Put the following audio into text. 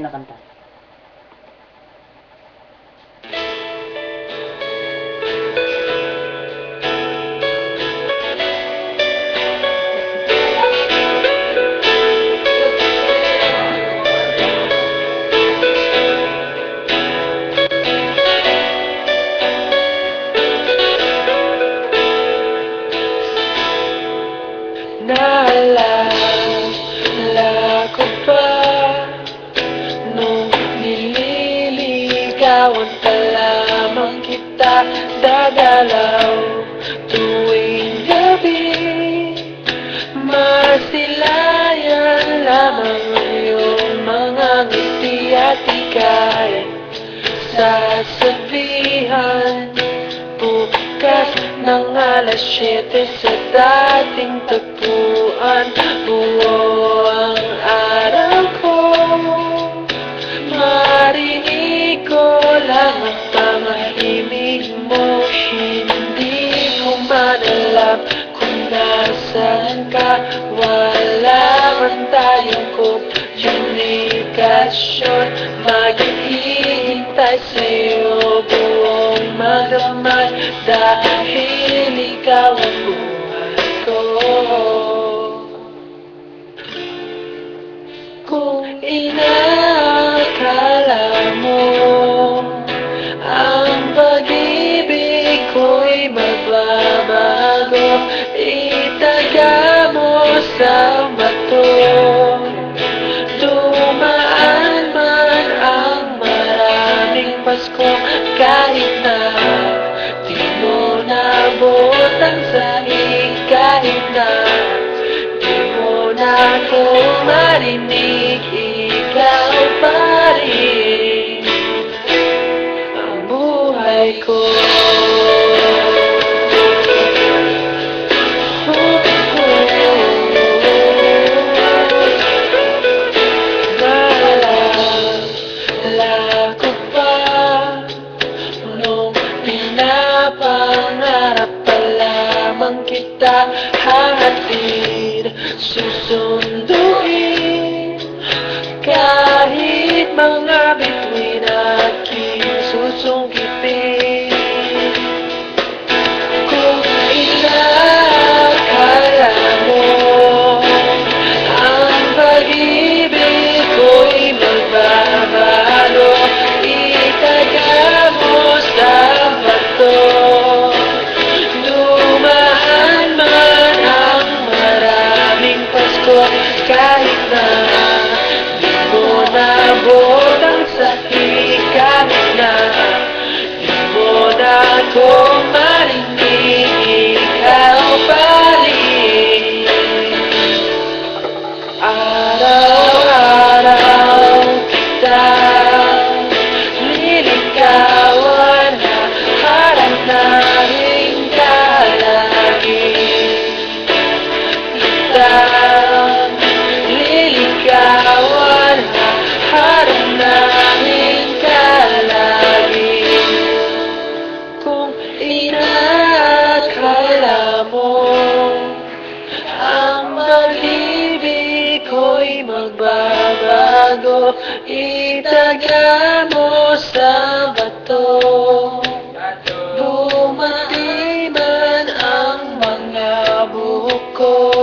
na kanta. Nililigawan pa lamang kita Dadalaw tuwing gabi. Masilayan lamang iyong mga ngiti at ika'y. Sasabihan Bukas ng alas 7 sa dating tagpuan Buo ang nasaan ka? Wala man tayong komunikasyon Maghihintay sa'yo buong magdamag Dahil ikaw ang buhay ko. Kung inakala sa bato. Dumaan man ang maraming Pasko Kahit na di mo nabot ang sahig Kahit na Di mo na ako marinig Ikaw pa rin. Ang buhay ko Naalala ko pa Nung pinapangarap pa lamang kita Hahatid, susunduin. Kahit mga na bago Itaga mo sa bato. Bumati man ang mga buhok ko